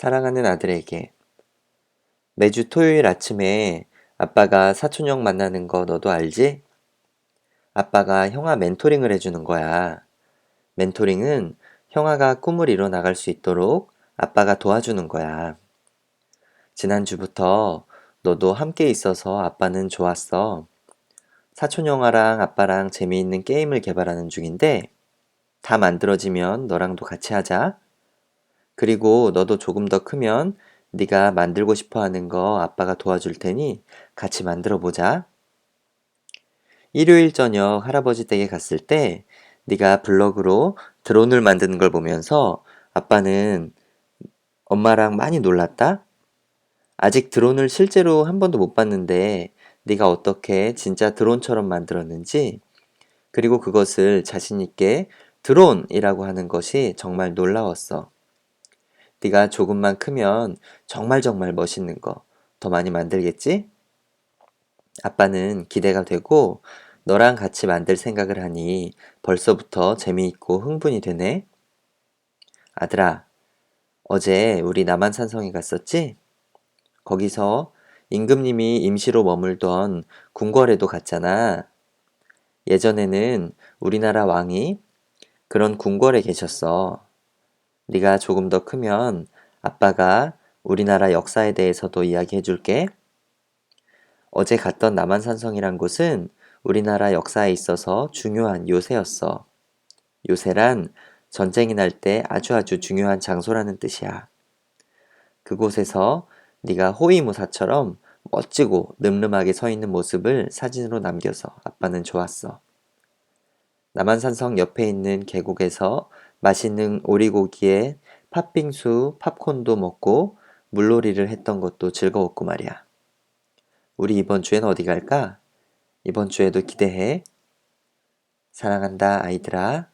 사랑하는 아들에게 매주 토요일 아침에 아빠가 사촌 형 만나는 거 너도 알지? 아빠가 형아 멘토링을 해주는 거야. 멘토링은 형아가 꿈을 이뤄 나갈 수 있도록 아빠가 도와주는 거야. 지난주부터 너도 함께 있어서 아빠는 좋았어. 사촌 형아랑 아빠랑 재미있는 게임을 개발하는 중인데 다 만들어지면 너랑도 같이 하자. 그리고 너도 조금 더 크면 네가 만들고 싶어 하는 거 아빠가 도와줄 테니 같이 만들어 보자. 일요일 저녁 할아버지 댁에 갔을 때 네가 블럭으로 드론을 만드는 걸 보면서 아빠는 엄마랑 많이 놀랐다. 아직 드론을 실제로 한 번도 못 봤는데 네가 어떻게 진짜 드론처럼 만들었는지 그리고 그것을 자신 있게 드론이라고 하는 것이 정말 놀라웠어. 네가 조금만 크면 정말 정말 멋있는 거 더 많이 만들겠지? 아빠는 기대가 되고 너랑 같이 만들 생각을 하니 벌써부터 재미있고 흥분이 되네. 아들아, 어제 우리 남한산성에 갔었지? 거기서 임금님이 임시로 머물던 궁궐에도 갔잖아. 예전에는 우리나라 왕이 그런 궁궐에 계셨어. 네가 조금 더 크면 아빠가 우리나라 역사에 대해서도 이야기해 줄게. 어제 갔던 남한산성이란 곳은 우리나라 역사에 있어서 중요한 요새였어. 요새란 전쟁이 날 때 아주 아주 중요한 장소라는 뜻이야. 그곳에서 네가 호위무사처럼 멋지고 늠름하게 서 있는 모습을 사진으로 남겨서 아빠는 좋았어. 남한산성 옆에 있는 계곡에서 맛있는 오리고기에 팥빙수, 팝콘도 먹고 물놀이를 했던 것도 즐거웠고 말이야. 우리 이번 주엔 어디 갈까? 이번 주에도 기대해. 사랑한다, 아이들아.